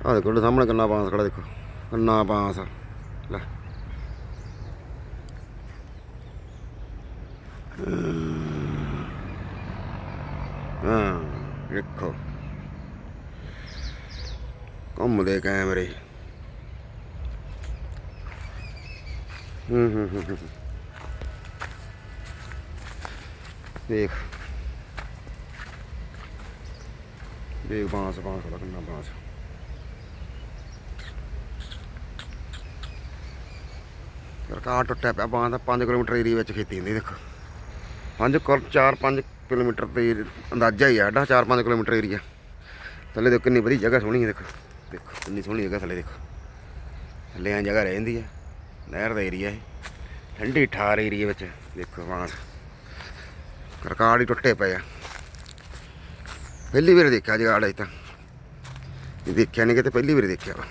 ਆਹ ਦੇਖੋ ਤੁਹਾਡੇ ਸਾਹਮਣੇ ਕਿੰਨਾ ਬਾਂਸ ਖੜਾ ਦੇਖੋ। ਕਿੰਨਾ ਬਾਂਸ ਲੈ। ਹਾਂ ਦੇਖੋ ਘੁੰਮਦੇ ਕੈਮਰੇ। ਹੂੰ ਹੂੰ ਹੂੰ ਹੂੰ। ਦੇਖ। ਦੇਖ ਬਾਂਸ ਬਾਂਸ ਦਾ ਬਾਂਸ ਸਰਕਾਰ ਟੁੱਟਿਆ ਪਿਆ ਬਾਂਸ ਦਾ 5 ਕਿਲੋਮੀਟਰ ਏਰੀਆ ਵਿੱਚ ਖੇਤੀ ਹੁੰਦੀ, ਦੇਖੋ। 5 ਕਰ 4-5 ਕਿਲੋਮੀਟਰ ਤੇ ਅੰਦਾਜ਼ਾ ਹੀ ਆ ਸਾਡਾ 4-5 ਕਿਲੋਮੀਟਰ ਏਰੀਆ। ਥੱਲੇ ਦੇਖੋ ਕਿੰਨੀ ਵਧੀਆ ਜਗ੍ਹਾ ਸੋਹਣੀ ਹੈ ਦੇਖੋ। ਦੇਖੋ, ਕਿੰਨੀ ਸੋਹਣੀ ਜਗ੍ਹਾ ਥੱਲੇ, ਦੇਖੋ। ਥੱਲੇ ਐਂ ਜਗ੍ਹਾ ਰਹਿੰਦੀ ਹੈ ਨਹਿਰ ਦਾ ਏਰੀਆ ਹੈ ਠੰਡੀ ਠਾਰ ਏਰੀਆ ਵਿੱਚ, ਦੇਖੋ ਬਾਂਸ ਕਰਕਾੜ ਹੀ ਟੁੱਟੇ ਪਏ ਆ। ਪਹਿਲੀ ਵਾਰ ਦੇਖਿਆ ਜਗਾੜ ਅਜੇ ਤਾਂ। ਇਹ ਦੇਖਿਆ ਨਹੀਂ ਕਿਤੇ ਪਹਿਲੀ ਵਾਰ ਦੇਖਿਆ ਵਾ।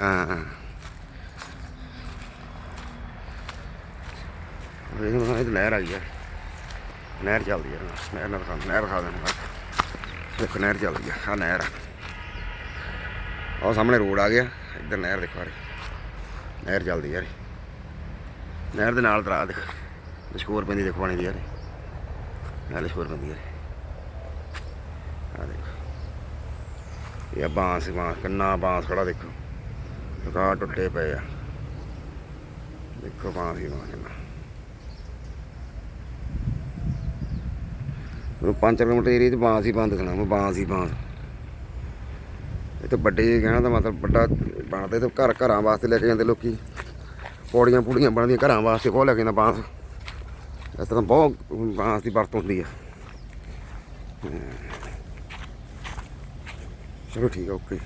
ਹਾਂ। ਇਹ ਹੁਣ ਇਹ ਨਹਿਰ ਆ। ਹੈ ਨਹਿਰ ਚੱਲਦੀ ਹੈ ਨਹਿਰ ਨਾਲ ਦਿਖਾ ਨਹਿਰ ਦਿਖਾ ਦੇਣਾ ਦੇਖੋ, ਨਹਿਰ ਚੱਲਦੀ ਹੈ ਆ ਨਹਿਰ ਆ। ਸਾਹਮਣੇ ਰੋਡ ਆ ਗਿਆ। ਇੱਧਰ ਨਹਿਰ ਦੇਖੋ ਆ ਨਹਿਰ ਚੱਲਦੀ ਯਾਰ ਨਹਿਰ ਦੇ ਨਾਲ ਤਰਾ ਦੇਖ। ਲਿਸ਼ਕੋਰ ਪੈਂਦੀ ਦੇਖੋ ਪਾਣੀ ਦੀ ਯਾਰ ਨਾਲ ਲਿਸ਼ਕੋਰ ਪੈਂਦੀ ਯਾਰ ਆ ਦੇਖੋ। ਇਹ ਬਾਂਸ ਹੀ ਬਾਂਸ। ਕਿੰਨਾ ਬਾਂਸ ਖੜਾ ਦੇਖੋ। ਰਕਾ ਟੁੱਟੇ ਪਏ ਆ। ਦੇਖੋ ਬਾਂਸ ਹੀ ਬਾਂਸ ਕਿੰਨਾ। 5 ਕਿਲੋਮੀਟਰ ਏਰੀਆ 'ਚ ਬਾਂਸ ਹੀ ਬੰਦ ਦਿਖਣਾ, ਮੈਂ ਬਾਂਸ ਹੀ ਬਾਂਸ। ਇਹ ਤਾਂ ਵੱਡੇ ਜਿਹੇ ਕਹਿਣਾ ਦਾ ਮਤਲਬ ਵੱਡਾ ਬਣਦੇ ਤੇ ਘਰ ਘਰਾਂ ਵਾਸਤੇ ਲੈ ਕੇ ਜਾਂਦੇ ਲੋਕੀ। ਪੌੜੀਆਂ ਪੂੜੀਆਂ ਬਣਦੀਆਂ ਘਰਾਂ ਵਾਸਤੇ ਬਹੁਤ ਲੈ ਕੇ ਜਾਂਦਾ ਬਾਂਸ। ਇਸ ਤਰ੍ਹਾਂ ਬਹੁਤ ਬਾਂਸ ਦੀ ਵਰਤੋਂ ਹੁੰਦੀ ਆ। ਚਲੋ ਠੀਕ ਆ ਓਕੇ